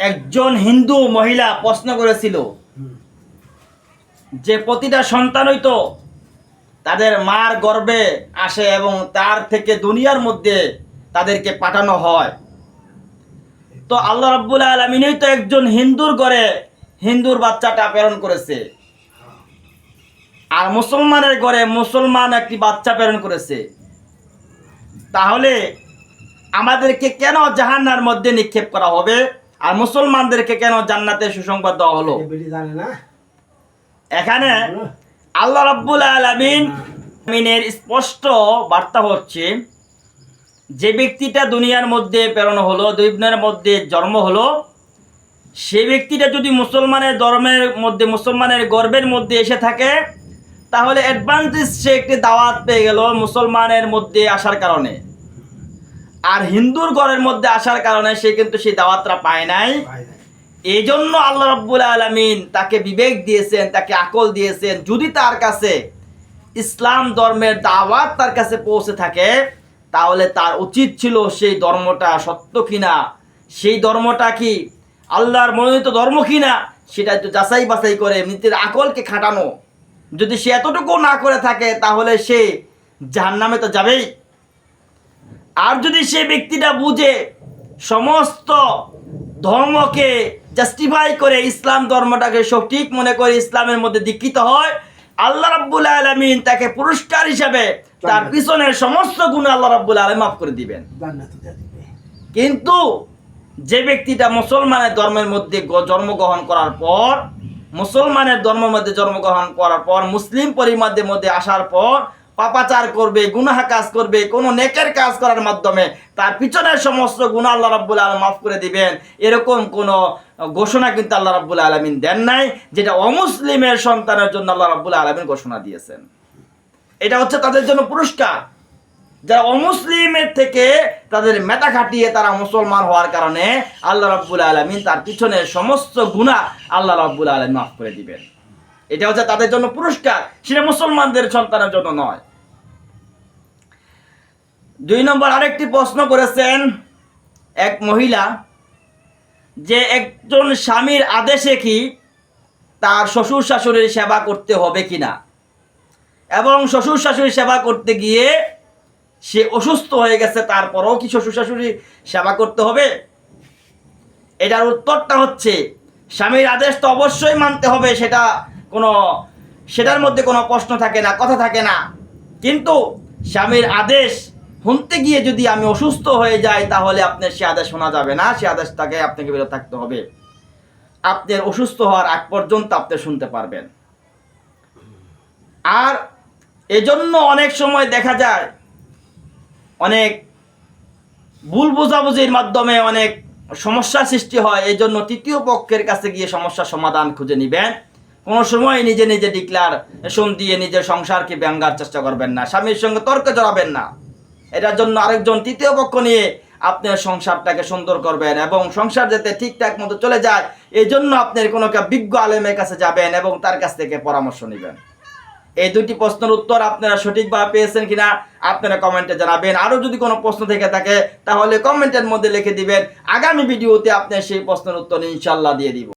একজন হিন্দু মহিলা প্রশ্ন করেছিল যে প্রতিটা সন্তানই তো তাদের মার গর্বে আসে এবং তার থেকে দুনিয়ার মধ্যে তাদেরকে পাঠানো হয়। তো আল্লাহ রাব্বুল আলমিনই তো একজন হিন্দুর ঘরে হিন্দুর বাচ্চাটা প্রেরণ করেছে। আর মুসলমানের ঘরে মুসলমান একটি বাচ্চা প্রেরণ করেছে। তাহলে আমাদেরকে কেন জাহান্নার মধ্যে নিক্ষেপ করা হবে? আর মুসলমানদেরকে কেন জান্নাতে সুসংবাদ দেওয়া হলো? এখানে আল্লাহ রাব্বুল আলামিন আমিনের স্পষ্ট বার্তা হচ্ছে যে ব্যক্তিটা দুনিয়ার মধ্যে প্রেরণ হলো দুনিয়ার মধ্যে জন্ম হলো সেই ব্যক্তিটা যদি মুসলমানের ধর্মের মধ্যে মুসলমানের গর্বের মধ্যে এসে থাকে তাহলে অ্যাডভান্টেজ সে একটি দাওয়াত পেয়ে গেল মুসলমানের মধ্যে আসার কারণে। আর হিন্দুর ঘরের মধ্যে আসার কারণে সে কিন্তু সেই দাওয়াতটা পায় নাই। এই জন্য আল্লাহ রব্বুল আলমিন তাকে বিবেক দিয়েছেন তাকে আকল দিয়েছেন। যদি তার কাছে ইসলাম ধর্মের দাওয়াত তার কাছে পৌঁছে থাকে তাহলে তার উচিত ছিল সেই ধর্মটা সত্য কিনা? সেই ধর্মটা কি আল্লাহর মনোনীত ধর্ম কিনা? সেটা একটু যাচাই বাছাই করে নিজের আকলকে খাটানো। যদি সে এতটুকু না করে থাকে তাহলে সে জাহান্নামে তো যাবেই। আর যদি সে ব্যক্তিটা বুঝে সমস্ত ধর্মকে জাস্টিফাই করে ইসলাম ধর্মটাকে সঠিক মনে করে ইসলামের মধ্যে দীক্ষিত হয় আল্লাহ রাব্বুল আলমিন তাকে পুরস্কার হিসাবে তার পিছনের সমস্ত গুণ আল্লাহ রাব্বুল আলম মাফ করে দিবেন। কিন্তু যে ব্যক্তিটা মুসলমানের ধর্মের মধ্যে জন্মগ্রহণ করার পর মুসলমানের ধর্মের মধ্যে জন্মগ্রহণ করার পর মুসলিম পরিমাদের মধ্যে আসার পর পাপাচার করবে, গুনাহা কাজ করবে, কোনো নেকের কাজ করার মাধ্যমে তার পিছনের সমস্ত গুণা আল্লাহ রাব্বুল আলম মাফ করে দিবেন। এরকম কোনো ঘোষণা কিন্তু আল্লাহ রাব্বুল আলমিন দেন নাই, যেটা অমুসলিমের সন্তানের জন্য আল্লাহ রাব্বুল আলমিন ঘোষণা দিয়েছেন। এটা হচ্ছে তাদের জন্য পুরস্কার। যারা অমুসলিমের থেকে তাদের মেটা খাটিয়ে তারা মুসলমান হওয়ার কারণে আল্লাহ রাব্বুল আলমিন তার পিছনের সমস্ত গুণা আল্লাহ রাব্বুল আলমিন মাফ করে দিবেন। এটা হচ্ছে তাদের জন্য পুরস্কার, সেটা মুসলমানদের সন্তানের জন্য নয়। দুই নম্বর আরেকটি প্রশ্ন করেছেন এক মহিলা যে একজন স্বামীর আদেশে কি তার শ্বশুর শাশুড়ির সেবা করতে হবে কি না এবং শ্বশুর শাশুড়ি সেবা করতে গিয়ে সে অসুস্থ হয়ে গেছে, তারপরেও কি শ্বশুর শাশুড়ি সেবা করতে হবে? এটার উত্তরটা হচ্ছে, স্বামীর আদেশ তো অবশ্যই মানতে হবে, সেটা কোনো, সেটার মধ্যে কোনো প্রশ্ন থাকে না, কথা থাকে না। কিন্তু স্বামীর আদেশ শুনতে গিয়ে যদি আমি অসুস্থ হয়ে যাই, তাহলে আপনার সে আদেশ শোনা যাবে না। সে আদেশটাকে আপনাকে বিরত থাকতে হবে। আপনার অসুস্থ হওয়ার আগ পর্যন্ত আপনি শুনতে পারবেন। আর এজন্য অনেক সময় দেখা যায়, অনেক ভুল বোঝাবুঝির মাধ্যমে অনেক সমস্যার সৃষ্টি হয়। এই জন্য তৃতীয় পক্ষের কাছে গিয়ে সমস্যার সমাধান খুঁজে নেবেন। কোনো সময় নিজে নিজে ডিক্লার দিয়ে নিজের সংসারকে ব্যঙ্গার চেষ্টা করবেন না। স্বামীর সঙ্গে তর্কে জড়াবেন না। এটার জন্য আরেকজন তৃতীয় পক্ষ নিয়ে আপনার সংসারটাকে সুন্দর করবেন এবং সংসার যাতে ঠিকঠাক মতো চলে যায় এই জন্য আপনার কোনো বিজ্ঞ আলেমের কাছে যাবেন এবং তার কাছ থেকে পরামর্শ নেবেন। এই দুটি প্রশ্নের উত্তর আপনারা সঠিকভাবে পেয়েছেন কিনা, আপনারা কমেন্টে জানাবেন। আরও যদি কোনো প্রশ্ন থেকে থাকে, তাহলে কমেন্টের মধ্যে লিখে দিবেন। আগামী ভিডিওতে আপনার সেই প্রশ্নের উত্তর ইনশাল্লাহ দিয়ে দিব।